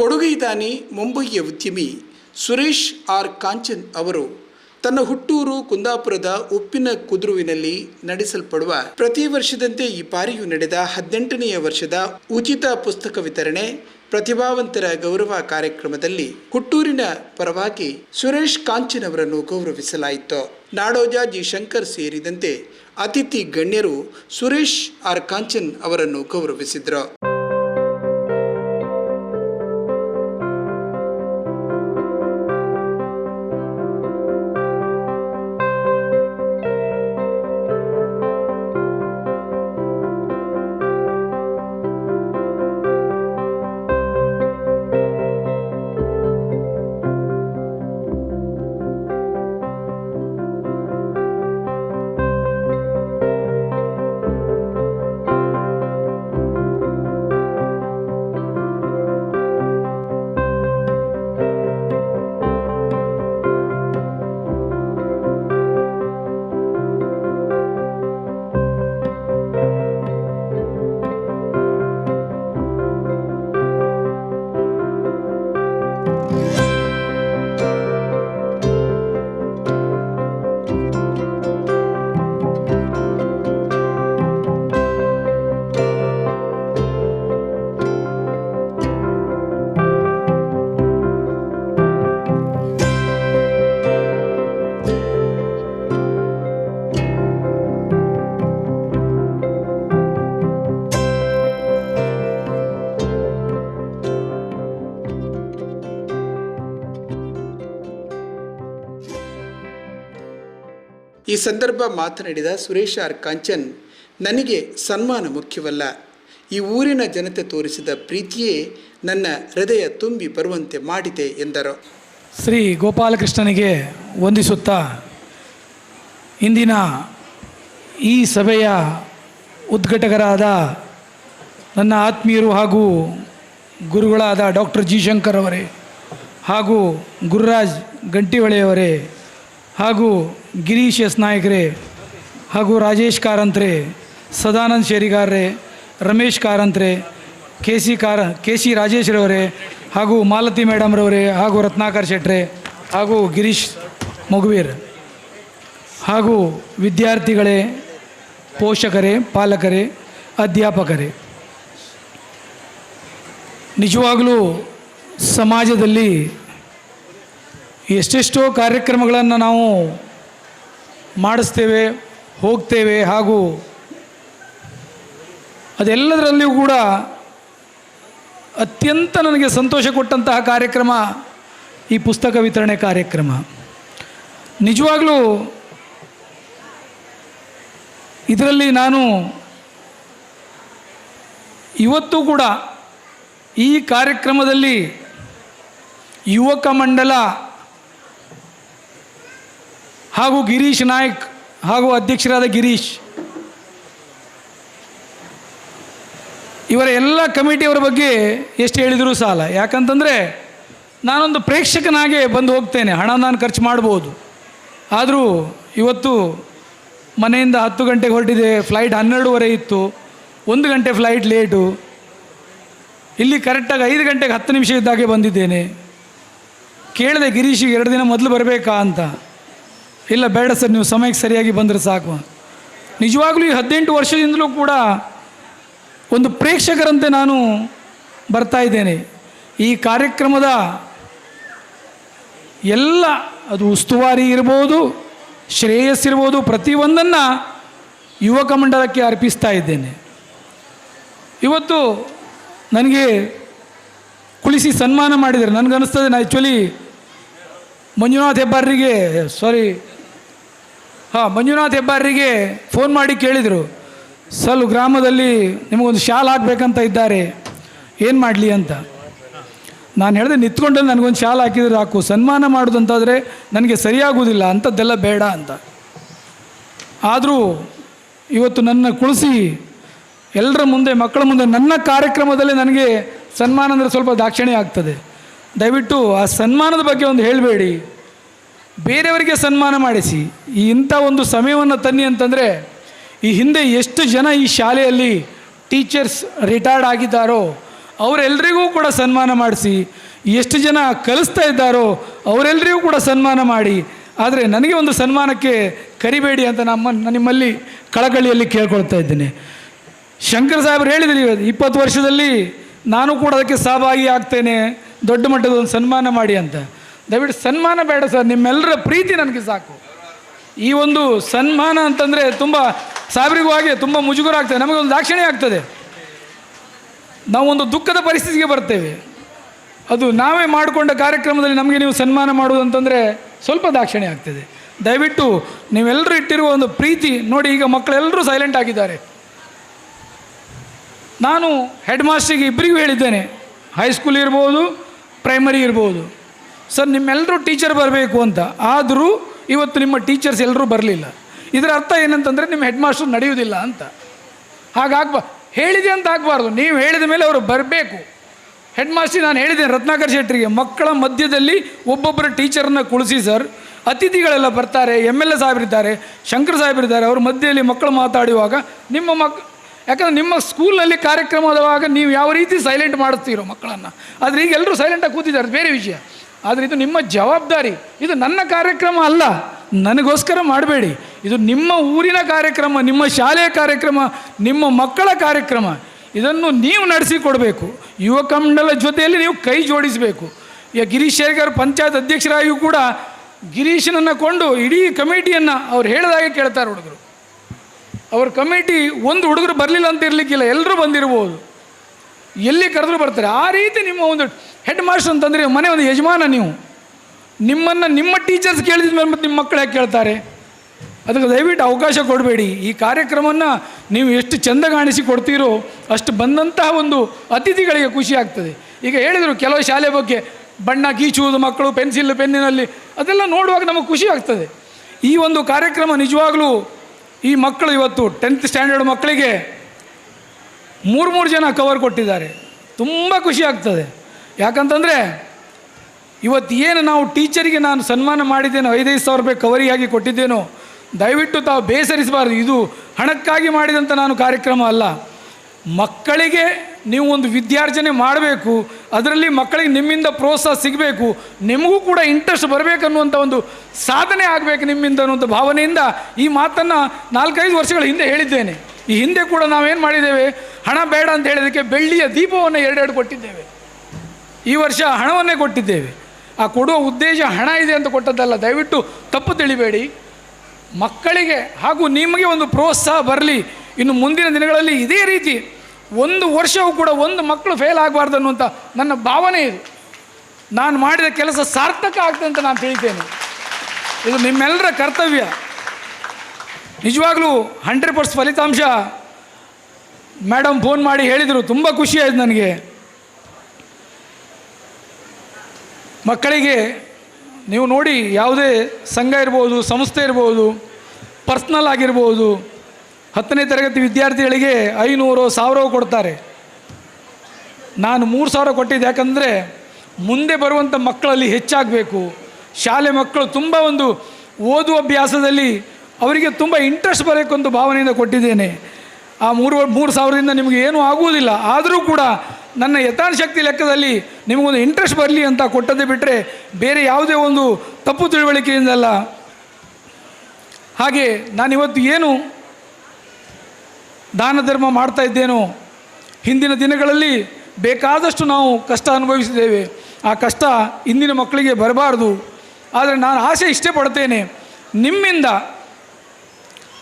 ಕೊಡುಗೈದಾನಿ ಮುಂಬಯಿಯ ಉದ್ಯಮಿ ಸುರೇಶ್ ಆರ್ ಕಾಂಚನ್ ಅವರು ತನ್ನ ಹುಟ್ಟೂರು ಕುಂದಾಪುರದ ಉಪ್ಪಿನ ಕುದುರುವಿನಲ್ಲಿ ನಡೆಸಲ್ಪಡುವ ಪ್ರತಿ ವರ್ಷದಂತೆ ಈ ಬಾರಿಯೂ ನಡೆದ ಹದಿನೆಂಟನೆಯ ವರ್ಷದ ಉಚಿತ ಪುಸ್ತಕ ವಿತರಣೆ ಪ್ರತಿಭಾವಂತರ ಗೌರವ ಕಾರ್ಯಕ್ರಮದಲ್ಲಿ ಹುಟ್ಟೂರಿನ ಪರವಾಗಿ ಸುರೇಶ್ ಕಾಂಚನ್ ಅವರನ್ನು ಗೌರವಿಸಲಾಯಿತು. ನಾಡೋಜ ಜಿ ಶಂಕರ್ ಸೇರಿದಂತೆ ಅತಿಥಿ ಗಣ್ಯರು ಸುರೇಶ್ ಆರ್ ಕಾಂಚನ್ ಅವರನ್ನು ಗೌರವಿಸಿದರು. ಈ ಸಂದರ್ಭ ಮಾತನಾಡಿದ ಸುರೇಶ್ ಆರ್ ಕಾಂಚನ್ ನನಗೆ ಸನ್ಮಾನ ಮುಖ್ಯವಲ್ಲ. ಈ ಊರಿನ ಜನತೆ ತೋರಿಸಿದ ಪ್ರೀತಿಯೇ ನನ್ನ ಹೃದಯ ತುಂಬಿ ಬರುವಂತೆ ಮಾಡಿದೆ ಎಂದರು. ಶ್ರೀ ಗೋಪಾಲಕೃಷ್ಣನಿಗೆ ವಂದಿಸುತ್ತಾ ಇಂದಿನ ಈ ಸಭೆಯ ಉದ್ಘಾಟಕರಾದ ನನ್ನ ಆತ್ಮೀಯರು ಹಾಗೂ ಗುರುಗಳಾದ ಡಾಕ್ಟರ್ ಜಿ ಶಂಕರ್ ಅವರೇ ಹಾಗೂ ಗುರುರಾಜ್ ಗಂಟಿಹೊಳೆಯವರೇ ಹಾಗೂ ಗಿರೀಶ್ ಎಸ್ ನಾಯಕರೇ ಹಾಗೂ ರಾಜೇಶ್ ಕಾರಂತ್ರೆ, ಸದಾನಂದ್ ಶೇರಿಗಾರ್ರೆ, ರಮೇಶ್ ಕಾರಂತ್ರೆ, ಕೆ ಸಿ ಕಾರ, ಕೆ ಸಿ ರಾಜೇಶ್ರವರೇ ಹಾಗೂ ಮಾಲತಿ ಮೇಡಮ್ರವರೇ ಹಾಗೂ ರತ್ನಾಕರ್ ಶೆಟ್ರೆ ಹಾಗೂ ಗಿರೀಶ್ ಮಗುವೀರ್ ಹಾಗೂ ವಿದ್ಯಾರ್ಥಿಗಳೇ, ಪೋಷಕರೇ, ಪಾಲಕರೇ, ಅಧ್ಯಾಪಕರೇ. ನಿಜವಾಗಲೂ ಸಮಾಜದಲ್ಲಿ ಎಷ್ಟೆಷ್ಟೋ ಕಾರ್ಯಕ್ರಮಗಳನ್ನು ನಾವು ಮಾಡಿಸ್ತೇವೆ, ಹೋಗ್ತೇವೆ ಹಾಗೂ ಅದೆಲ್ಲದರಲ್ಲಿಯೂ ಕೂಡ ಅತ್ಯಂತ ನನಗೆ ಸಂತೋಷ ಕೊಟ್ಟಂತಹ ಕಾರ್ಯಕ್ರಮ ಈ ಪುಸ್ತಕ ವಿತರಣೆ ಕಾರ್ಯಕ್ರಮ. ನಿಜವಾಗಲೂ ಇದರಲ್ಲಿ ನಾನು ಇವತ್ತು ಕೂಡ ಈ ಕಾರ್ಯಕ್ರಮದಲ್ಲಿ ಯುವಕ ಮಂಡಲ ಹಾಗೂ ಗಿರೀಶ್ ನಾಯ್ಕ್ ಹಾಗೂ ಅಧ್ಯಕ್ಷರಾದ ಗಿರೀಶ್. ಇವರ ಎಲ್ಲ ಕಮಿಟಿಯವರ ಬಗ್ಗೆ ಎಷ್ಟು ಹೇಳಿದರೂ ಸಾಲ. ಯಾಕಂತಂದರೆ ನಾನೊಂದು ಪ್ರೇಕ್ಷಕನಾಗೆ ಬಂದು ಹೋಗ್ತೇನೆ. ಹಣ ನಾನು ಖರ್ಚು ಮಾಡ್ಬೋದು. ಆದರೂ ಇವತ್ತು ಮನೆಯಿಂದ ಹತ್ತು ಗಂಟೆಗೆ ಹೊರಟಿದೆ. ಫ್ಲೈಟ್ ಹನ್ನೆರಡೂವರೆ ಇತ್ತು. ಒಂದು ಗಂಟೆ ಫ್ಲೈಟ್ ಲೇಟು. ಇಲ್ಲಿ ಕರೆಕ್ಟಾಗಿ ಐದು ಗಂಟೆಗೆ ಹತ್ತು ನಿಮಿಷ ಇದ್ದಾಗೆ ಬಂದಿದ್ದೇನೆ. ಕೇಳಿದೆ ಗಿರೀಶಿಗೆ ಎರಡು ದಿನ ಮೊದಲು ಬರಬೇಕಾ ಅಂತ. ಇಲ್ಲ, ಬೇಡ ಸರ್, ನೀವು ಸಮಯಕ್ಕೆ ಸರಿಯಾಗಿ ಬಂದರೆ ಸಾಕು. ನಿಜವಾಗ್ಲೂ ಈ ಹದಿನೆಂಟು ವರ್ಷದಿಂದಲೂ ಕೂಡ ಒಂದು ಪ್ರೇಕ್ಷಕರಂತೆ ನಾನು ಬರ್ತಾ ಇದ್ದೇನೆ. ಈ ಕಾರ್ಯಕ್ರಮದ ಎಲ್ಲ, ಅದು ಉಸ್ತುವಾರಿ ಇರ್ಬೋದು, ಶ್ರೇಯಸ್ಸಿರ್ಬೋದು, ಪ್ರತಿಯೊಂದನ್ನು ಯುವಕ ಮಂಡಲಕ್ಕೆ ಅರ್ಪಿಸ್ತಾ ಇದ್ದೇನೆ. ಇವತ್ತು ನನಗೆ ಕುಳಿಸಿ ಸನ್ಮಾನ ಮಾಡಿದರೆ ನನಗನ್ನಿಸ್ತದೆ, ನಾ ಆ್ಯಕ್ಚುಲಿ ಮಂಜುನಾಥ್ ಹೆಬ್ಬಾರ್ರಿಗೆ ಸಾರಿ ಹಾಂ, ಮಂಜುನಾಥ್ ಹೆಬ್ಬಾರರಿಗೆ ಫೋನ್ ಮಾಡಿ ಕೇಳಿದರು. ಸಲ್, ಗ್ರಾಮದಲ್ಲಿ ನಿಮಗೊಂದು ಶಾಲ್ ಹಾಕ್ಬೇಕಂತ ಇದ್ದಾರೆ. ಏನು ಮಾಡಲಿ ಅಂತ. ನಾನು ಹೇಳಿದೆ ನಿಂತ್ಕೊಂಡು ನನಗೊಂದು ಶಾಲ್ ಹಾಕಿದರೆ ಹಾಕು. ಸನ್ಮಾನ ಮಾಡೋದಂತಾದರೆ ನನಗೆ ಸರಿಯಾಗುವುದಿಲ್ಲ ಅಂಥದ್ದೆಲ್ಲ ಬೇಡ ಅಂತ. ಆದರೂ ಇವತ್ತು ನನ್ನ ಕುಳಿಸಿ ಎಲ್ಲರ ಮುಂದೆ, ಮಕ್ಕಳ ಮುಂದೆ ನನ್ನ ಕಾರ್ಯಕ್ರಮದಲ್ಲಿ ನನಗೆ ಸನ್ಮಾನ ಅಂದರೆ ಸ್ವಲ್ಪ ದಾಕ್ಷಿಣ್ಯ ಆಗ್ತದೆ. ದಯವಿಟ್ಟು ಆ ಸನ್ಮಾನದ ಬಗ್ಗೆ ಒಂದು ಹೇಳಬೇಡಿ. ಬೇರೆಯವರಿಗೆ ಸನ್ಮಾನ ಮಾಡಿಸಿ, ಈ ಇಂಥ ಒಂದು ಸಮಯವನ್ನು ತನ್ನಿ ಅಂತಂದರೆ, ಈ ಹಿಂದೆ ಎಷ್ಟು ಜನ ಈ ಶಾಲೆಯಲ್ಲಿ ಟೀಚರ್ಸ್ ರಿಟೈರ್ಡ್ ಆಗಿದ್ದಾರೋ ಅವರೆಲ್ಲರಿಗೂ ಕೂಡ ಸನ್ಮಾನ ಮಾಡಿಸಿ, ಎಷ್ಟು ಜನ ಕಲಿಸ್ತಾ ಇದ್ದಾರೋ ಅವರೆಲ್ಲರಿಗೂ ಕೂಡ ಸನ್ಮಾನ ಮಾಡಿ, ಆದರೆ ನನಗೆ ಒಂದು ಸನ್ಮಾನಕ್ಕೆ ಕರಿಬೇಡಿ ಅಂತ ನಮ್ಮ ನಿಮ್ಮಲ್ಲಿ ಕಳಕಳಿಯಲ್ಲಿ ಕೇಳ್ಕೊಳ್ತಾ ಇದ್ದೇನೆ. ಶಂಕರ್ ಸಾಹೇಬ್ರು ಹೇಳಿದ್ರಿ ಇಪ್ಪತ್ತು ವರ್ಷದಲ್ಲಿ ನಾನು ಕೂಡ ಅದಕ್ಕೆ ಸಹಭಾಗಿ ಆಗ್ತೇನೆ, ದೊಡ್ಡ ಮಟ್ಟದ ಒಂದು ಸನ್ಮಾನ ಮಾಡಿ ಅಂತ. ದಯವಿಟ್ಟು ಸನ್ಮಾನ ಬೇಡ ಸರ್, ನಿಮ್ಮೆಲ್ಲರ ಪ್ರೀತಿ ನನಗೆ ಸಾಕು. ಈ ಒಂದು ಸನ್ಮಾನ ಅಂತಂದರೆ ತುಂಬ ಸಾಹೇಬ್ರಿಗೂ ಹಾಗೆ ತುಂಬ ಮುಜುಗರ ಆಗ್ತದೆ, ನಮಗೊಂದು ದಾಕ್ಷಿಣ್ಯ ಆಗ್ತದೆ. ನಾವೊಂದು ದುಃಖದ ಪರಿಸ್ಥಿತಿಗೆ ಬರ್ತೇವೆ. ಅದು ನಾವೇ ಮಾಡಿಕೊಂಡ ಕಾರ್ಯಕ್ರಮದಲ್ಲಿ ನಮಗೆ ನೀವು ಸನ್ಮಾನ ಮಾಡುವುದು ಅಂತಂದರೆ ಸ್ವಲ್ಪ ದಾಕ್ಷಿಣ್ಯ ಆಗ್ತದೆ. ದಯವಿಟ್ಟು ನೀವೆಲ್ಲರೂ ಇಟ್ಟಿರುವ ಒಂದು ಪ್ರೀತಿ ನೋಡಿ, ಈಗ ಮಕ್ಕಳೆಲ್ಲರೂ ಸೈಲೆಂಟ್ ಆಗಿದ್ದಾರೆ. ನಾನು ಹೆಡ್ ಮಾಸ್ಟ್ರಿಗೆ ಇಬ್ಬರಿಗೂ ಹೇಳಿದ್ದೇನೆ ಹೈಸ್ಕೂಲ್ ಇರ್ಬೋದು ಪ್ರೈಮರಿ ಇರ್ಬೋದು. ಸರ್ ನಿಮ್ಮೆಲ್ಲರೂ ಟೀಚರ್ ಬರಬೇಕು ಅಂತ. ಆದರೂ ಇವತ್ತು ನಿಮ್ಮ ಟೀಚರ್ಸ್ ಎಲ್ಲರೂ ಬರಲಿಲ್ಲ. ಇದರ ಅರ್ಥ ಏನಂತಂದರೆ ನಿಮ್ಮ ಹೆಡ್ ಮಾಸ್ಟರ್ ನಡೆಯುವುದಿಲ್ಲ ಅಂತ. ಹಾಗಾಗ್ಬಾ, ಹೇಳಿದೆ ಅಂತ ಆಗಬಾರ್ದು. ನೀವು ಹೇಳಿದ ಮೇಲೆ ಅವರು ಬರಬೇಕು. ಹೆಡ್ ಮಾಸ್ಟರ್ ನಾನು ಹೇಳಿದ್ದೇನೆ ರತ್ನಾಕರ್ ಶೆಟ್ಟರಿಗೆ ಮಕ್ಕಳ ಮಧ್ಯದಲ್ಲಿ ಒಬ್ಬೊಬ್ಬರ ಟೀಚರನ್ನ ಕುಳಿಸಿ ಸರ್. ಅತಿಥಿಗಳೆಲ್ಲ ಬರ್ತಾರೆ, ಎಂ ಎಲ್ ಎ ಸಾಹೇಬರಿದ್ದಾರೆ ಶಂಕರ್ ಸಾಹೇಬರಿದ್ದಾರೆ ಅವ್ರ ಮಧ್ಯೆಯಲ್ಲಿ ಮಕ್ಕಳು ಮಾತಾಡುವಾಗ ನಿಮ್ಮ ಮಕ್, ಯಾಕಂದರೆ ನಿಮ್ಮ ಸ್ಕೂಲಲ್ಲಿ ಕಾರ್ಯಕ್ರಮದವಾಗ ನೀವು ಯಾವ ರೀತಿ ಸೈಲೆಂಟ್ ಮಾಡಿಸ್ತೀರೋ ಮಕ್ಕಳನ್ನು. ಆದರೆ ಈಗ ಎಲ್ಲರೂ ಸೈಲೆಂಟಾಗಿ ಕೂತಿದ್ದಾರೆ ಬೇರೆ ವಿಷಯ. ಆದರೆ ಇದು ನಿಮ್ಮ ಜವಾಬ್ದಾರಿ. ಇದು ನನ್ನ ಕಾರ್ಯಕ್ರಮ ಅಲ್ಲ. ನನಗೋಸ್ಕರ ಮಾಡಬೇಡಿ. ಇದು ನಿಮ್ಮ ಊರಿನ ಕಾರ್ಯಕ್ರಮ, ನಿಮ್ಮ ಶಾಲೆಯ ಕಾರ್ಯಕ್ರಮ, ನಿಮ್ಮ ಮಕ್ಕಳ ಕಾರ್ಯಕ್ರಮ. ಇದನ್ನು ನೀವು ನಡೆಸಿಕೊಡಬೇಕು. ಯುವಕ ಮಂಡಲ ಜೊತೆಯಲ್ಲಿ ನೀವು ಕೈ ಜೋಡಿಸಬೇಕು. ಈಗ ಗಿರೀಶ್ ಶೇಖರ್ ಪಂಚಾಯತ್ ಅಧ್ಯಕ್ಷರಾಗಿಯೂ ಕೂಡ ಗಿರೀಶನನ್ನು ಕೊಂಡು ಇಡೀ ಕಮಿಟಿಯನ್ನು ಅವ್ರು ಹೇಳಿದಾಗೆ ಕೇಳ್ತಾರೆ ಹುಡುಗರು. ಅವ್ರ ಕಮಿಟಿ ಒಂದು ಹುಡುಗರು ಬರಲಿಲ್ಲ ಅಂತ ಇರಲಿಕ್ಕಿಲ್ಲ. ಎಲ್ಲರೂ ಬಂದಿರ್ಬೋದು. ಎಲ್ಲಿ ಕರೆದ್ರು ಬರ್ತಾರೆ. ಆ ರೀತಿ ನಿಮ್ಮ ಒಂದು ಹೆಡ್ ಮಾಸ್ಟರ್ ಅಂತಂದರೆ ಮನೆ ಒಂದು ಯಜಮಾನ ನೀವು. ನಿಮ್ಮನ್ನು ನಿಮ್ಮ ಟೀಚರ್ಸ್ ಕೇಳಿದ ಮೇಲೆ ಮತ್ತು ನಿಮ್ಮ ಮಕ್ಕಳು ಯಾಕೆ ಕೇಳ್ತಾರೆ? ಅದಕ್ಕೆ ದಯವಿಟ್ಟು ಅವಕಾಶ ಕೊಡಬೇಡಿ. ಈ ಕಾರ್ಯಕ್ರಮವನ್ನು ನೀವು ಎಷ್ಟು ಚೆಂದ ಕಾಣಿಸಿ ಕೊಡ್ತೀರೋ ಅಷ್ಟು ಬಂದಂತಹ ಒಂದು ಅತಿಥಿಗಳಿಗೆ ಖುಷಿ ಆಗ್ತದೆ. ಈಗ ಹೇಳಿದರು ಕೆಲವು ಶಾಲೆ ಬಗ್ಗೆ ಬಣ್ಣ ಕೀಚುವುದು ಮಕ್ಕಳು, ಪೆನ್ಸಿಲ್ ಪೆನ್ನಿನಲ್ಲಿ ಅದೆಲ್ಲ ನೋಡುವಾಗ ನಮಗೆ ಖುಷಿ ಆಗ್ತದೆ. ಈ ಒಂದು ಕಾರ್ಯಕ್ರಮ ನಿಜವಾಗಲೂ ಈ ಮಕ್ಕಳು ಇವತ್ತು ಟೆಂತ್ ಸ್ಟ್ಯಾಂಡರ್ಡ್ ಮಕ್ಕಳಿಗೆ ಮೂರು ಮೂರು ಜನ ಕವರ್ ಕೊಟ್ಟಿದ್ದಾರೆ. ತುಂಬ ಖುಷಿ ಆಗ್ತದೆ. ಯಾಕಂತಂದರೆ ಇವತ್ತು ಏನು ನಾವು ಟೀಚರಿಗೆ ನಾನು ಸನ್ಮಾನ ಮಾಡಿದ್ದೇನೋ, ಐದೈದು ಸಾವಿರ ರೂಪಾಯಿ ಕವರಿಯಾಗಿ ಕೊಟ್ಟಿದ್ದೇನೋ, ದಯವಿಟ್ಟು ತಾವು ಬೇಸರಿಸಬಾರ್ದು. ಇದು ಹಣಕ್ಕಾಗಿ ಮಾಡಿದಂಥ ನಾನು ಕಾರ್ಯಕ್ರಮ ಅಲ್ಲ. ಮಕ್ಕಳಿಗೆ ನೀವು ಒಂದು ವಿದ್ಯಾರ್ಜನೆ ಮಾಡಬೇಕು, ಅದರಲ್ಲಿ ಮಕ್ಕಳಿಗೆ ನಿಮ್ಮಿಂದ ಪ್ರೋತ್ಸಾಹ ಸಿಗಬೇಕು, ನಿಮಗೂ ಕೂಡ ಇಂಟ್ರೆಸ್ಟ್ ಬರಬೇಕನ್ನುವಂಥ ಒಂದು ಸಾಧನೆ ಆಗಬೇಕು ನಿಮ್ಮಿಂದ ಅನ್ನುವಂಥ ಭಾವನೆಯಿಂದ ಈ ಮಾತನ್ನು ನಾಲ್ಕೈದು ವರ್ಷಗಳ ಹಿಂದೆ ಹೇಳಿದ್ದೇನೆ. ಈ ಹಿಂದೆ ಕೂಡ ನಾವೇನು ಮಾಡಿದ್ದೇವೆ? ಹಣ ಬೇಡ ಅಂತ ಹೇಳಿದಕ್ಕೆ ಬೆಳ್ಳಿಯ ದೀಪವನ್ನು ಎರಡೆರಡು ಕೊಟ್ಟಿದ್ದೇವೆ. ಈ ವರ್ಷ ಹಣವನ್ನೇ ಕೊಟ್ಟಿದ್ದೇವೆ. ಆ ಕೊಡುವ ಉದ್ದೇಶ ಹಣ ಇದೆ ಅಂತ ಕೊಟ್ಟದ್ದಲ್ಲ, ದಯವಿಟ್ಟು ತಪ್ಪು ತಿಳಿಬೇಡಿ. ಮಕ್ಕಳಿಗೆ ಹಾಗೂ ನಿಮಗೆ ಒಂದು ಪ್ರೋತ್ಸಾಹ ಬರಲಿ. ಇನ್ನು ಮುಂದಿನ ದಿನಗಳಲ್ಲಿ ಇದೇ ರೀತಿ ಒಂದು ವರ್ಷವೂ ಕೂಡ ಒಂದು ಮಕ್ಕಳು ಫೇಲ್ ಆಗಬಾರ್ದು ಅನ್ನುವಂಥ ನನ್ನ ಭಾವನೆ ಇದು. ನಾನು ಮಾಡಿದ ಕೆಲಸ ಸಾರ್ಥಕ ಆಗ್ತದೆ ಅಂತ ನಾನು ತಿಳಿತೇನೆ. ಇದು ನಿಮ್ಮೆಲ್ಲರ ಕರ್ತವ್ಯ. ನಿಜವಾಗ್ಲೂ ಹಂಡ್ರೆಡ್ ಪರ್ಸೆಂಟ್ ಫಲಿತಾಂಶ ಮೇಡಮ್ ಫೋನ್ ಮಾಡಿ ಹೇಳಿದರು. ತುಂಬ ಖುಷಿಯಾಯಿತು ನನಗೆ. ಮಕ್ಕಳಿಗೆ ನೀವು ನೋಡಿ ಯಾವುದೇ ಸಂಘ ಇರ್ಬೋದು, ಸಂಸ್ಥೆ ಇರ್ಬೋದು, ಪರ್ಸ್ನಲ್ ಆಗಿರ್ಬೋದು, ಹತ್ತನೇ ತರಗತಿ ವಿದ್ಯಾರ್ಥಿಗಳಿಗೆ ಐನೂರು ಸಾವಿರ ಕೊಡ್ತಾರೆ. ನಾನು ಮೂರು ಸಾವಿರ ಕೊಟ್ಟಿದ್ದೆ. ಯಾಕಂದರೆ ಮುಂದೆ ಬರುವಂಥ ಮಕ್ಕಳಲ್ಲಿ ಹೆಚ್ಚಾಗಬೇಕು. ಶಾಲೆ ಮಕ್ಕಳು ತುಂಬ ಒಂದು ಓದುವ ಅಭ್ಯಾಸದಲ್ಲಿ ಅವರಿಗೆ ತುಂಬ ಇಂಟ್ರೆಸ್ಟ್ ಬರಬೇಕು ಅಂತ ಭಾವನೆಯಿಂದ ಕೊಟ್ಟಿದ್ದೇನೆ. ಆ ಮೂರು ಮೂರು ಸಾವಿರದಿಂದ ನಿಮಗೆ ಏನೂ ಆಗುವುದಿಲ್ಲ. ಆದರೂ ಕೂಡ ನನ್ನ ಯಥಾಶಕ್ತಿ ಲೆಕ್ಕದಲ್ಲಿ ನಿಮಗೊಂದು ಇಂಟ್ರೆಸ್ಟ್ ಬರಲಿ ಅಂತ ಕೊಟ್ಟದ್ದು ಬಿಟ್ಟರೆ ಬೇರೆ ಯಾವುದೇ ಒಂದು ತಪ್ಪು ತಿಳುವಳಿಕೆಯಿಂದಲ್ಲ. ಹಾಗೆ ನಾನಿವತ್ತು ಏನು ದಾನ ಧರ್ಮ ಮಾಡ್ತಾ ಇದ್ದೇನೋ, ಹಿಂದಿನ ದಿನಗಳಲ್ಲಿ ಬೇಕಾದಷ್ಟು ನಾವು ಕಷ್ಟ ಅನುಭವಿಸಿದ್ದೇವೆ. ಆ ಕಷ್ಟ ಇಂದಿನ ಮಕ್ಕಳಿಗೆ ಬರಬಾರ್ದು. ಆದರೆ ನಾನು ಆಸೆ ಇಷ್ಟೇ ಪಡ್ತೇನೆ ನಿಮ್ಮಿಂದ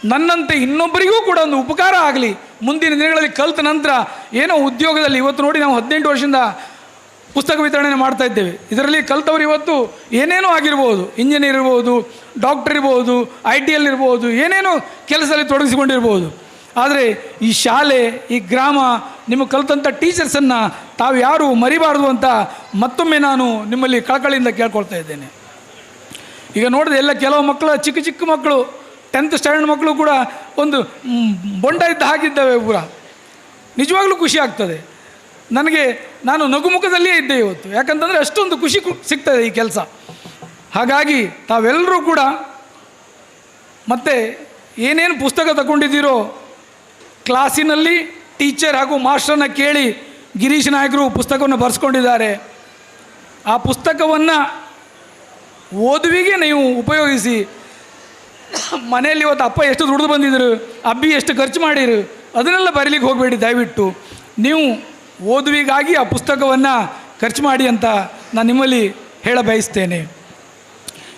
ನನ್ನಂತೆ ಇನ್ನೊಬ್ಬರಿಗೂ ಕೂಡ ಒಂದು ಉಪಕಾರ ಆಗಲಿ. ಮುಂದಿನ ದಿನಗಳಲ್ಲಿ ಕಲಿತ ನಂತರ ಏನೋ ಉದ್ಯೋಗದಲ್ಲಿ ಇವತ್ತು ನೋಡಿ ನಾವು ಹದಿನೆಂಟು ವರ್ಷದಿಂದ ಪುಸ್ತಕ ವಿತರಣೆ ಮಾಡ್ತಾ ಇದ್ದೇವೆ. ಇದರಲ್ಲಿ ಕಲ್ತವ್ರು ಇವತ್ತು ಏನೇನೋ ಆಗಿರ್ಬೋದು. ಇಂಜಿನಿಯರ್ ಇರ್ಬೋದು, ಡಾಕ್ಟರ್ ಇರ್ಬೋದು, ಐ ಟಿ ಎಲ್ ಇರ್ಬೋದು, ಏನೇನೋ ಕೆಲಸದಲ್ಲಿ ತೊಡಗಿಸಿಕೊಂಡಿರ್ಬೋದು. ಆದರೆ ಈ ಶಾಲೆ, ಈ ಗ್ರಾಮ ನಿಮಗೆ ಕಲಿತಂಥ ಟೀಚರ್ಸನ್ನು ತಾವು ಯಾರು ಮರಿಬಾರ್ದು ಅಂತ ಮತ್ತೊಮ್ಮೆ ನಾನು ನಿಮ್ಮಲ್ಲಿ ಕಳಕಳಿಯಿಂದ ಕೇಳ್ಕೊಳ್ತಾ ಇದ್ದೇನೆ. ಈಗ ನೋಡಿದೆ ಎಲ್ಲ ಕೆಲವು ಮಕ್ಕಳು ಚಿಕ್ಕ ಚಿಕ್ಕ ಮಕ್ಕಳು ಟೆಂತ್ ಸ್ಟ್ಯಾಂಡರ್ಡ್ ಮಕ್ಕಳು ಕೂಡ ಒಂದು ಬೊಂಡ ಇದ್ದ ಹಾಗಿದ್ದಾವೆ ಪೂರ. ನಿಜವಾಗ್ಲೂ ಖುಷಿ ಆಗ್ತದೆ. ನನಗೆ ನಾನು ನಗುಮುಖದಲ್ಲಿಯೇ ಇದ್ದೆ ಇವತ್ತು. ಯಾಕಂತಂದರೆ ಅಷ್ಟೊಂದು ಖುಷಿ ಸಿಗ್ತದೆ ಈ ಕೆಲಸ. ಹಾಗಾಗಿ ತಾವೆಲ್ಲರೂ ಕೂಡ ಮತ್ತು ಏನೇನು ಪುಸ್ತಕ ತಗೊಂಡಿದ್ದೀರೋ ಕ್ಲಾಸಿನಲ್ಲಿ ಟೀಚರ್ ಹಾಗೂ ಮಾಸ್ಟರ್ನ ಕೇಳಿ ಗಿರೀಶ್ ನಾಯಕರು ಪುಸ್ತಕವನ್ನು ಬರೆಸ್ಕೊಂಡಿದ್ದಾರೆ. ಆ ಪುಸ್ತಕವನ್ನು ಓದುವಿಗೆ ನೀವು ಉಪಯೋಗಿಸಿ ಮನೆಯಲ್ಲಿ ಇವತ್ತು ಅಪ್ಪ ಎಷ್ಟು ದುಡಿದು ಬಂದಿದ್ರು, ಅಬ್ಬಿ ಎಷ್ಟು ಖರ್ಚು ಮಾಡಿರು ಅದನ್ನೆಲ್ಲ ಬರೀಲಿಕ್ಕೆ ಹೋಗಬೇಡಿ, ದಯವಿಟ್ಟು. ನೀವು ಓದುವಿಗಾಗಿ ಆ ಪುಸ್ತಕವನ್ನು ಖರ್ಚು ಮಾಡಿ ಅಂತ ನಾನು ನಿಮ್ಮಲ್ಲಿ ಹೇಳ ಬಯಸ್ತೇನೆ.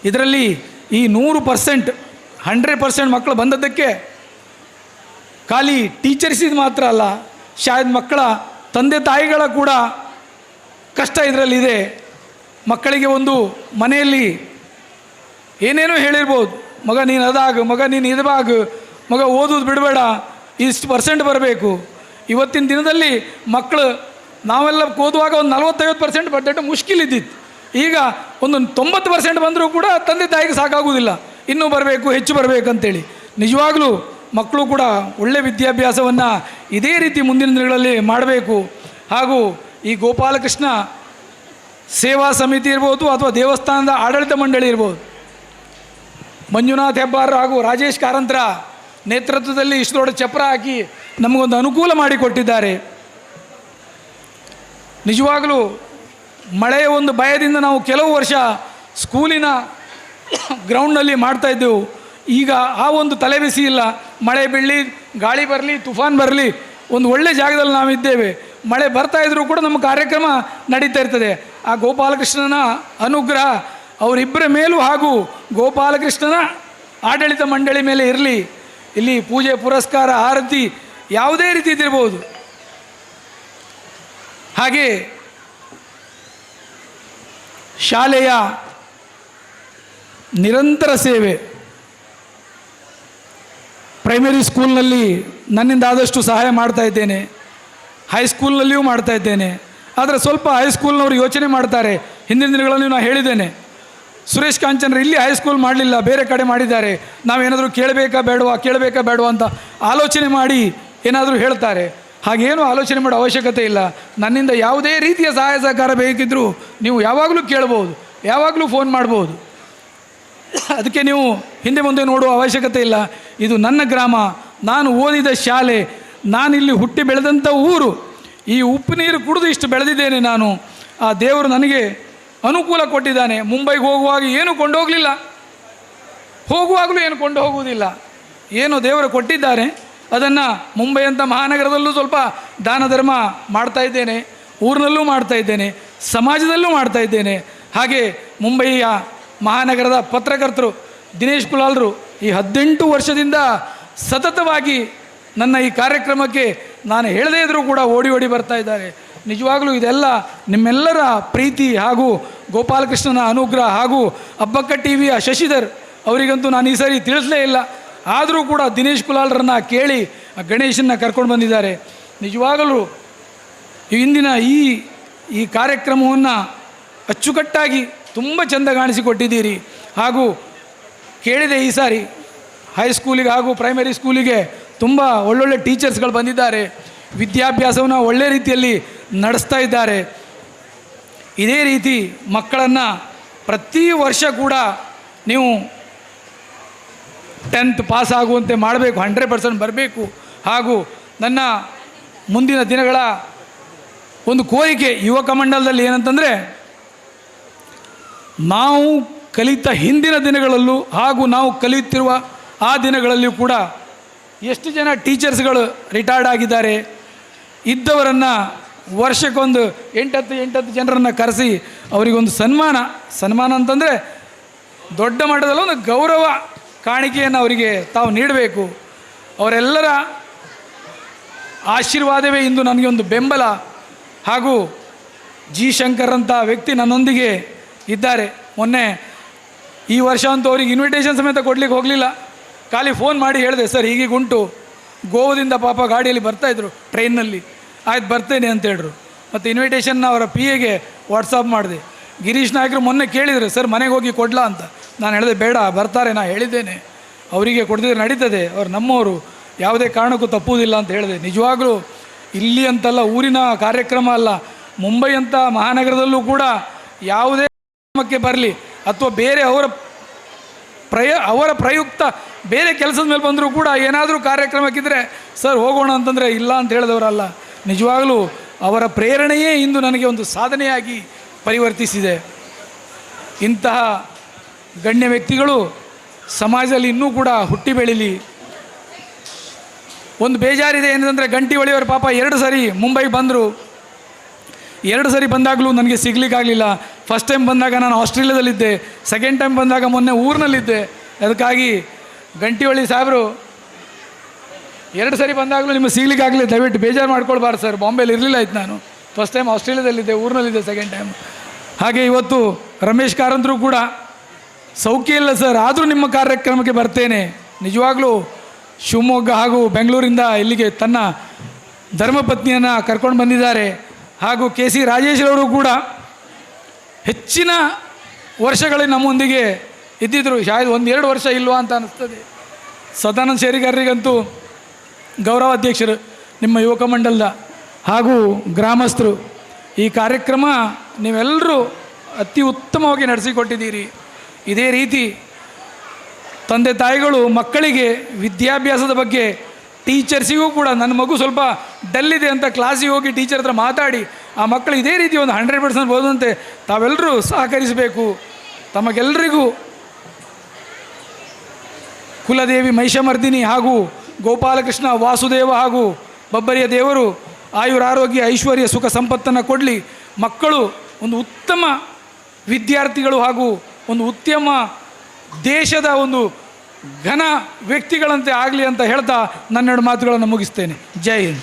ಇದರಲ್ಲಿ ಈ ನೂರು ಪರ್ಸೆಂಟ್, ಹಂಡ್ರೆಡ್ ಪರ್ಸೆಂಟ್ ಮಕ್ಕಳು ಬಂದದ್ದಕ್ಕೆ ಖಾಲಿ ಟೀಚರ್ಸಿದ ಮಾತ್ರ ಅಲ್ಲ, ಶಾಯದ್ ಮಕ್ಕಳ ತಂದೆ ತಾಯಿಗಳ ಕೂಡ ಕಷ್ಟ ಇದರಲ್ಲಿದೆ ಮಕ್ಕಳಿಗೆ ಒಂದು ಮನೆಯಲ್ಲಿ ಏನೇನೋ ಹೇಳಿರ್ಬೋದು. ಮಗ ನೀನು ಅದಾಗ, ಮಗ ನೀನು ಇದಾಗು ಮಗ ಓದೋದು ಬಿಡಬೇಡ, ಇಷ್ಟು ಪರ್ಸೆಂಟ್ ಬರಬೇಕು. ಇವತ್ತಿನ ದಿನದಲ್ಲಿ ಮಕ್ಕಳು ನಾವೆಲ್ಲ ಓದುವಾಗ ಒಂದು ನಲವತ್ತೈವತ್ತು ಪರ್ಸೆಂಟ್ ಬಡ್ಡಟ್ಟು ಮುಷ್ಕಿಲ್ ಇದ್ದಿತ್ತು ಈಗ ಒಂದು ತೊಂಬತ್ತು ಪರ್ಸೆಂಟ್ ಬಂದರೂ ಕೂಡ ತಂದೆ ತಾಯಿಗೆ ಸಾಕಾಗುವುದಿಲ್ಲ ಇನ್ನೂ ಬರಬೇಕು, ಹೆಚ್ಚು ಬರಬೇಕಂತೇಳಿ. ನಿಜವಾಗಲೂ ಮಕ್ಕಳು ಕೂಡ ಒಳ್ಳೆಯ ವಿದ್ಯಾಭ್ಯಾಸವನ್ನು ಇದೇ ರೀತಿ ಮುಂದಿನ ದಿನಗಳಲ್ಲಿ ಮಾಡಬೇಕು. ಹಾಗೂ ಈ ಗೋಪಾಲಕೃಷ್ಣ ಸೇವಾ ಸಮಿತಿ ಇರ್ಬೋದು ಅಥವಾ ದೇವಸ್ಥಾನದ ಆಡಳಿತ ಮಂಡಳಿ ಇರ್ಬೋದು ಮಂಜುನಾಥ್ ಹೆಬ್ಬಾರ್ ಹಾಗೂ ರಾಜೇಶ್ ಕಾರಂತ್ರ ನೇತೃತ್ವದಲ್ಲಿ ಇಷ್ಟು ದೊಡ್ಡ ಚಪ್ರ ಹಾಕಿ ನಮಗೊಂದು ಅನುಕೂಲ ಮಾಡಿಕೊಟ್ಟಿದ್ದಾರೆ. ನಿಜವಾಗಲೂ ಮಳೆಯ ಒಂದು ಭಯದಿಂದ ನಾವು ಕೆಲವು ವರ್ಷ ಸ್ಕೂಲಿನ ಗ್ರೌಂಡ್ನಲ್ಲಿ ಮಾಡ್ತಾ ಇದ್ದೆವು. ಈಗ ಆ ಒಂದು ತಲೆಬಿಸಿ ಇಲ್ಲ. ಮಳೆ ಬೀಳಲಿ, ಗಾಳಿ ಬರಲಿ, ತುಫಾನ್ ಬರಲಿ, ಒಂದು ಒಳ್ಳೆ ಜಾಗದಲ್ಲಿ ನಾವಿದ್ದೇವೆ ಮಳೆ ಬರ್ತಾ ಇದ್ದರೂ ಕೂಡ ನಮ್ಮ ಕಾರ್ಯಕ್ರಮ ನಡೀತಾ ಇರ್ತದೆ. ಆ ಗೋಪಾಲಕೃಷ್ಣನ ಅನುಗ್ರಹ ಅವರಿಬ್ಬರ ಮೇಲೂ ಹಾಗೂ ಗೋಪಾಲಕೃಷ್ಣನ ಆಡಳಿತ ಮಂಡಳಿ ಮೇಲೆ ಇರಲಿ. ಇಲ್ಲಿ ಪೂಜೆ, ಪುರಸ್ಕಾರ, ಆರತಿ ಯಾವುದೇ ರೀತಿ ಇದ್ದಿರ್ಬೋದು. ಹಾಗೆ ಶಾಲೆಯ ನಿರಂತರ ಸೇವೆ ಪ್ರೈಮರಿ ಸ್ಕೂಲ್ನಲ್ಲಿ ನನ್ನಿಂದ ಆದಷ್ಟು ಸಹಾಯ ಮಾಡ್ತಾ ಇದ್ದೇನೆ. ಹೈಸ್ಕೂಲ್ನಲ್ಲಿಯೂ ಮಾಡ್ತಾ ಇದ್ದೇನೆ. ಆದರೆ ಸ್ವಲ್ಪ ಹೈಸ್ಕೂಲ್ನವರು ಯೋಚನೆ ಮಾಡ್ತಾರೆ. ಹಿಂದಿನ ದಿನಗಳಲ್ಲಿ ನಾನು ಹೇಳಿದ್ದೇನೆ. ಸುರೇಶ್ ಕಾಂಚನರು ಇಲ್ಲಿ ಹೈಸ್ಕೂಲ್ ಮಾಡಲಿಲ್ಲ, ಬೇರೆ ಕಡೆ ಮಾಡಿದ್ದಾರೆ. ನಾವೇನಾದರೂ ಕೇಳಬೇಕಾ ಬೇಡವಾ ಕೇಳಬೇಕಾ ಬೇಡವಾ ಅಂತ ಆಲೋಚನೆ ಮಾಡಿ ಏನಾದರೂ ಹೇಳ್ತಾರೆ. ಹಾಗೇನು ಆಲೋಚನೆ ಮಾಡೋ ಅವಶ್ಯಕತೆ ಇಲ್ಲ. ನನ್ನಿಂದ ಯಾವುದೇ ರೀತಿಯ ಸಹಾಯ ಸಹಕಾರ ಬೇಕಿದ್ದರೂ ನೀವು ಯಾವಾಗಲೂ ಕೇಳ್ಬೋದು, ಯಾವಾಗಲೂ ಫೋನ್ ಮಾಡ್ಬೋದು. ಅದಕ್ಕೆ ನೀವು ಹಿಂದೆ ಮುಂದೆ ನೋಡುವ ಅವಶ್ಯಕತೆ ಇಲ್ಲ. ಇದು ನನ್ನ ಗ್ರಾಮ, ನಾನು ಓದಿದ ಶಾಲೆ, ನಾನಿಲ್ಲಿ ಹುಟ್ಟಿ ಬೆಳೆದಂಥ ಊರು. ಈ ಉಪ್ಪು ನೀರು ಕುಡಿದು ಇಷ್ಟು ಬೆಳೆದಿದ್ದೇನೆ ನಾನು. ಆ ದೇವರು ನನಗೆ ಅನುಕೂಲ ಕೊಟ್ಟಿದ್ದಾನೆ. ಮುಂಬೈಗೆ ಹೋಗುವಾಗ ಏನು ಕೊಂಡೋಗಲಿಲ್ಲ. ಹೋಗುವಾಗಲೂ ಏನು ಕೊಂಡು ಹೋಗುವುದಿಲ್ಲ ಏನು ದೇವರು ಕೊಟ್ಟಿದ್ದಾರೆ. ಅದನ್ನು ಮುಂಬೈ ಅಂತ ಮಹಾನಗರದಲ್ಲೂ ಸ್ವಲ್ಪ ದಾನ ಧರ್ಮ ಮಾಡ್ತಾ ಇದ್ದೇನೆ. ಊರಿನಲ್ಲೂ ಮಾಡ್ತಾ ಇದ್ದೇನೆ. ಸಮಾಜದಲ್ಲೂ ಮಾಡ್ತಾ ಇದ್ದೇನೆ. ಹಾಗೆ ಮುಂಬಯಿಯ ಮಹಾನಗರದ ಪತ್ರಕರ್ತರು, ದಿನೇಶ್ ಕುಲಾಲ್ರು ಈ ಹದಿನೆಂಟು ವರ್ಷದಿಂದ ಸತತವಾಗಿ ನನ್ನ ಈ ಕಾರ್ಯಕ್ರಮಕ್ಕೆ ನಾನು ಹೇಳದೇ ಇದ್ದರೂ ಕೂಡ ಓಡಿ ಓಡಿ ಬರ್ತಾ ಇದ್ದಾರೆ. ನಿಜವಾಗಲೂ ಇದೆಲ್ಲ ನಿಮ್ಮೆಲ್ಲರ ಪ್ರೀತಿ ಹಾಗೂ ಗೋಪಾಲಕೃಷ್ಣನ ಅನುಗ್ರಹ ಹಾಗೂ ಅಬ್ಬಕ್ಕ ಟಿ ವಿಯ ಶಶಿಧರ್ ಅವರಿಗಂತೂ ನಾನು ಈ ಸರಿ ತಿಳಿಸಲೇ ಇಲ್ಲ. ಆದರೂ ಕೂಡ ದಿನೇಶ್ ಕುಲಾಲ್ರನ್ನ ಕೇಳಿ ಆ ಗಣೇಶನ್ನ ಕರ್ಕೊಂಡು ಬಂದಿದ್ದಾರೆ. ನಿಜವಾಗಲೂ ಇಂದಿನ ಈ ಈ ಕಾರ್ಯಕ್ರಮವನ್ನು ಅಚ್ಚುಕಟ್ಟಾಗಿ ತುಂಬ ಚೆಂದ ಕಾಣಿಸಿಕೊಟ್ಟಿದ್ದೀರಿ. ಹಾಗೂ ಕೇಳಿದೆ ಈ ಸಾರಿ ಹೈಸ್ಕೂಲಿಗೆ ಹಾಗೂ ಪ್ರೈಮರಿ ಸ್ಕೂಲಿಗೆ ತುಂಬ ಒಳ್ಳೊಳ್ಳೆ ಟೀಚರ್ಸ್ಗಳು ಬಂದಿದ್ದಾರೆ. ವಿದ್ಯಾಭ್ಯಾಸವನ್ನು ಒಳ್ಳೆ ರೀತಿಯಲ್ಲಿ ನಡೆಸ್ತಾ ಇದ್ದಾರೆ. ಇದೇ ರೀತಿ ಮಕ್ಕಳನ್ನು ಪ್ರತಿ ವರ್ಷ ಕೂಡ ನೀವು ಟೆಂತ್ ಪಾಸ್ ಆಗುವಂತೆ ಮಾಡಬೇಕು ಹಂಡ್ರೆಡ್ ಪರ್ಸೆಂಟ್ ಬರಬೇಕು. ಹಾಗೂ ನನ್ನ ಮುಂದಿನ ದಿನಗಳ ಒಂದು ಕೋರಿಕೆ ಯುವಕ ಮಂಡಲದಲ್ಲಿ ಏನಂತಂದರೆ, ನಾವು ಕಲಿತ ಹಿಂದಿನ ದಿನಗಳಲ್ಲೂ ಹಾಗೂ ನಾವು ಕಲಿಯುತ್ತಿರುವ ಆ ದಿನಗಳಲ್ಲಿಯೂ ಕೂಡ ಎಷ್ಟು ಜನ ಟೀಚರ್ಸ್ಗಳು ರಿಟೈರ್ಡ್ ಆಗಿದ್ದಾರೆ, ಇದ್ದವರನ್ನು ವರ್ಷಕ್ಕೊಂದು ಎಂಟತ್ತು ಎಂಟತ್ತು ಜನರನ್ನು ಕರೆಸಿ ಅವರಿಗೊಂದು ಸನ್ಮಾನ. ಸನ್ಮಾನ ಅಂತಂದರೆ ದೊಡ್ಡ ಮಟ್ಟದಲ್ಲಿ ಒಂದು ಗೌರವ ಕಾಣಿಕೆಯನ್ನು ಅವರಿಗೆ ತಾವು ನೀಡಬೇಕು. ಅವರೆಲ್ಲರ ಆಶೀರ್ವಾದವೇ ಇಂದು ನನಗೆ ಒಂದು ಬೆಂಬಲ ಹಾಗೂ ಜಿ ಶಂಕರ್ ಅಂತ ವ್ಯಕ್ತಿ ನನ್ನೊಂದಿಗೆ ಇದ್ದಾರೆ. ಮೊನ್ನೆ ಈ ವರ್ಷ ಅಂತೂ ಅವ್ರಿಗೆ ಇನ್ವಿಟೇಷನ್ ಸಮೇತ ಕೊಡಲಿಕ್ಕೆ ಹೋಗಲಿಲ್ಲ. ಖಾಲಿ ಫೋನ್ ಮಾಡಿ ಹೇಳಿದೆ, ಸರ್ ಹೀಗೆ ಉಂಟು. ಗೋವಾದಿಂದ ಪಾಪ ಗಾಡಿಯಲ್ಲಿ ಬರ್ತಾಯಿದ್ರು ಟ್ರೈನ್ನಲ್ಲಿ ಆಯ್ತು ಬರ್ತೇನೆ ಅಂತ ಹೇಳಿದ್ರು ಮತ್ತು ಇನ್ವಿಟೇಷನ್ ಅವರ ಪಿ ಎಗೆ ವಾಟ್ಸಪ್ ಮಾಡಿದೆ. ಗಿರೀಶ್ ನಾಯಕರು ಮೊನ್ನೆ ಕೇಳಿದರು, ಸರ್, ಮನೆಗೆ ಹೋಗಿ ಕೊಡಲಾ ಅಂತ. ನಾನು ಹೇಳಿದೆ, ಬೇಡ, ಬರ್ತಾರೆ, ನಾ ಹೇಳಿದ್ದೇನೆ. ಅವರಿಗೆ ಕೊಡದಿದ್ರೆ ನಡೀತದೆ. ಅವ್ರು ನಮ್ಮವರು ಯಾವುದೇ ಕಾರಣಕ್ಕೂ ತಪ್ಪುವುದಿಲ್ಲ ಅಂತ ಹೇಳಿದೆ. ನಿಜವಾಗ್ಲೂ ಇಲ್ಲಿ ಅಂತಲ್ಲ ಊರಿನ ಕಾರ್ಯಕ್ರಮ ಅಲ್ಲ. ಮುಂಬೈ ಅಂತ ಮಹಾನಗರದಲ್ಲೂ ಕೂಡ ಯಾವುದೇ ಕಾರ್ಯಕ್ರಮಕ್ಕೆ ಬರಲಿ ಅಥವಾ ಬೇರೆ ಅವರ ಪ್ರಯ, ಅವರ ಪ್ರಯುಕ್ತ ಬೇರೆ ಕೆಲಸದ ಮೇಲೆ ಬಂದರೂ ಕೂಡ ಏನಾದರೂ ಕಾರ್ಯಕ್ರಮಕ್ಕಿದ್ರೆ, ಸರ್, ಹೋಗೋಣ ಅಂತಂದರೆ ಇಲ್ಲ ಅಂತ ಹೇಳಿದವರಲ್ಲ. ನಿಜವಾಗಲೂ ಅವರ ಪ್ರೇರಣೆಯೇ ಇಂದು ನನಗೆ ಒಂದು ಸಾಧನೆಯಾಗಿ ಪರಿವರ್ತಿಸಿದೆ. ಇಂತಹ ಗಣ್ಯ ವ್ಯಕ್ತಿಗಳು ಸಮಾಜದಲ್ಲಿ ಇನ್ನೂ ಕೂಡ ಹುಟ್ಟಿ ಬೆಳೀಲಿ. ಒಂದು ಬೇಜಾರಿದೆ ಏನಂದರೆ ಗಂಟಿ ಒಳಿಯವರು ಪಾಪ ಎರಡು ಸರಿ ಮುಂಬೈಗೆ ಬಂದರು. ಎರಡು ಸರಿ ಬಂದಾಗಲೂ ನನಗೆ ಸಿಗ್ಲಿಕ್ಕಾಗಲಿಲ್ಲ. ಫಸ್ಟ್ ಟೈಮ್ ಬಂದಾಗ ನಾನು ಆಸ್ಟ್ರೇಲಿಯಾದಲ್ಲಿದ್ದೆ. ಸೆಕೆಂಡ್ ಟೈಮ್ ಬಂದಾಗ ಮೊನ್ನೆ ಊರಿನಲ್ಲಿದ್ದೆ. ಅದಕ್ಕಾಗಿ ಗಂಟಿಹೊಳಿ ಸಾಹೇಬರು ಎರಡು ಸರಿ ಬಂದಾಗಲೂ ನಿಮಗೆ ಸಿಗ್ಲಿಕ್ಕಾಗಲಿ ದಯವಿಟ್ಟು ಬೇಜಾರು ಮಾಡ್ಕೊಳ್ಬಾರ್ದು ಸರ್. ಬಾಂಬೆಲಿ ಇರಲಿಲ್ಲ ಆಯ್ತು ನಾನು. ಫಸ್ಟ್ ಟೈಮ್ ಆಸ್ಟ್ರೇಲಿಯಾದಲ್ಲಿದ್ದೆ, ಊರಿನಲ್ಲಿದ್ದೆ ಸೆಕೆಂಡ್ ಟೈಮ್ ಹಾಗೆ ಇವತ್ತು ರಮೇಶ್ ಕಾರಂತರು ಕೂಡ, ಸೌಖ್ಯ ಇಲ್ಲ ಸರ್, ಆದರೂ ನಿಮ್ಮ ಕಾರ್ಯಕ್ರಮಕ್ಕೆ ಬರ್ತೇನೆ. ನಿಜವಾಗ್ಲೂ ಶಿವಮೊಗ್ಗ ಹಾಗೂ ಬೆಂಗಳೂರಿಂದ ಇಲ್ಲಿಗೆ ತನ್ನ ಧರ್ಮಪತ್ನಿಯನ್ನು ಕರ್ಕೊಂಡು ಬಂದಿದ್ದಾರೆ. ಹಾಗೂ ಕೆ ಸಿ ರಾಜೇಶ್ ಅವರು ಕೂಡ ಹೆಚ್ಚಿನ ವರ್ಷಗಳಲ್ಲಿ ನಮ್ಮೊಂದಿಗೆ ಇದ್ದಿದ್ದರು ಶಾಯದ್ ಒಂದೆರಡು ವರ್ಷ ಇಲ್ವಾ ಅಂತ ಅನಿಸ್ತದೆ. ಸದಾನಂದ ಶೇರಿಗಾರರಿಗಂತೂ ಗೌರವ ಅಧ್ಯಕ್ಷರು ನಿಮ್ಮ ಯುವಕ ಮಂಡಲದ ಹಾಗೂ ಗ್ರಾಮಸ್ಥರು, ಈ ಕಾರ್ಯಕ್ರಮ ನೀವೆಲ್ಲರೂ ಅತಿ ಉತ್ತಮವಾಗಿ ನಡೆಸಿಕೊಟ್ಟಿದ್ದೀರಿ. ಇದೇ ರೀತಿ ತಂದೆ ತಾಯಿಗಳು, ಮಕ್ಕಳಿಗೆ ವಿದ್ಯಾಭ್ಯಾಸದ ಬಗ್ಗೆ ಟೀಚರ್ಸಿಗೂ ಕೂಡ, ನನ್ನ ಮಗು ಸ್ವಲ್ಪ ಡಲ್ಲಿದೆ ಅಂತ ಕ್ಲಾಸಿಗೆ ಹೋಗಿ ಟೀಚರ್ ಹತ್ರ ಮಾತಾಡಿ, ಆ ಮಕ್ಕಳು ಇದೇ ರೀತಿ ಒಂದು ಹಂಡ್ರೆಡ್ ಪರ್ಸೆಂಟ್ ಓದುವಂತೆ ತಾವೆಲ್ಲರೂ ಸಹಕರಿಸಬೇಕು. ತಮಗೆಲ್ಲರಿಗೂ ಕುಲದೇವಿ ಮಹಿಷಮರ್ದಿನಿ ಹಾಗೂ ಗೋಪಾಲಕೃಷ್ಣ, ವಾಸುದೇವ ಹಾಗೂ ಬಬ್ಬರಿಯ ದೇವರು ಆಯುರ ಆರೋಗ್ಯ, ಐಶ್ವರ್ಯ, ಸುಖ ಸಂಪತ್ತನ್ನು ಕೊಡಲಿ. ಮಕ್ಕಳು ಒಂದು ಉತ್ತಮ ವಿದ್ಯಾರ್ಥಿಗಳು ಹಾಗೂ ಒಂದು ಉತ್ತಮ ದೇಶದ ಒಂದು ಘನ ವ್ಯಕ್ತಿಗಳಂತೆ ಆಗಲಿ ಅಂತ ಹೇಳ್ತಾ ನನ್ನೆರಡು ಮಾತುಗಳನ್ನು ಮುಗಿಸ್ತೇನೆ. ಜೈ ಹಿಂದ್.